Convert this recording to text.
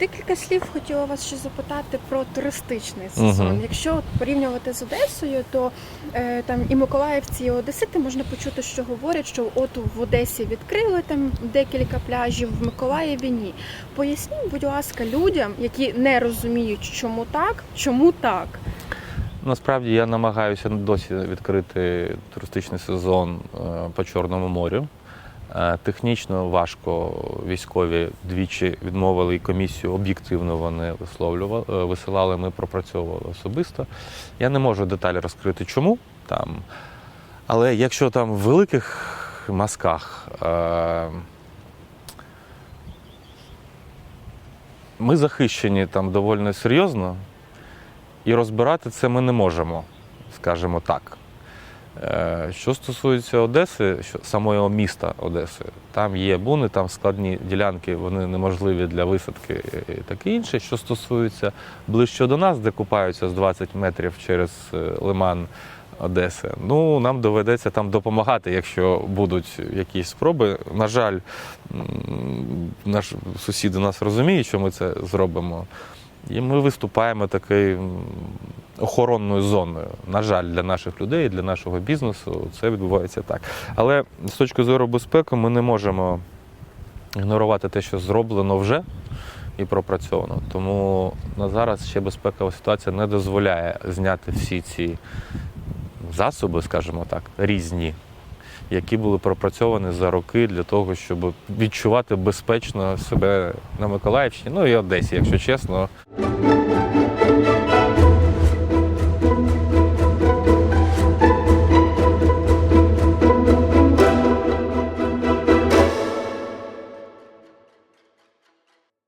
Декілька слів хотіла вас ще запитати про туристичний сезон. Мгм. Якщо порівнювати з Одесою, то е, там і миколаївці, і одесити можна почути, що говорять, що от в Одесі відкрили там декілька пляжів, в Миколаєві ні. Поясніть, будь ласка, людям, які не розуміють, чому так, чому так. Насправді я намагаюся досі відкрити туристичний сезон е, по Чорному морю. Е, Технічно важко військові двічі відмовили і комісію об'єктивно вони висловлювали, е, висилали, ми пропрацьовували особисто. Я не можу деталі розкрити, чому там. Але якщо там в великих мазках е, ми захищені там доволі серйозно, і розбирати це ми не можемо, скажімо так. Е, Що стосується Одеси, самого міста Одеси, там є буни, там складні ділянки, вони неможливі для висадки і таке інше. Що стосується ближче до нас, де купаються з 20 метрів через е, лиман Одеси, ну нам доведеться там допомагати, якщо будуть якісь спроби. На жаль, наш сусіди нас розуміють, що ми це зробимо. І ми виступаємо такою м, охоронною зоною. На жаль, для наших людей, для нашого бізнесу це відбувається так. Але з точки зору безпеки ми не можемо ігнорувати те, що зроблено вже і пропрацьовано. Тому на зараз ще безпекова ситуація не дозволяє зняти всі ці засоби, скажімо так, різні. Які були пропрацьовані за роки для того, щоб відчувати безпечно себе на Миколаївщині, ну і Одесі, якщо чесно.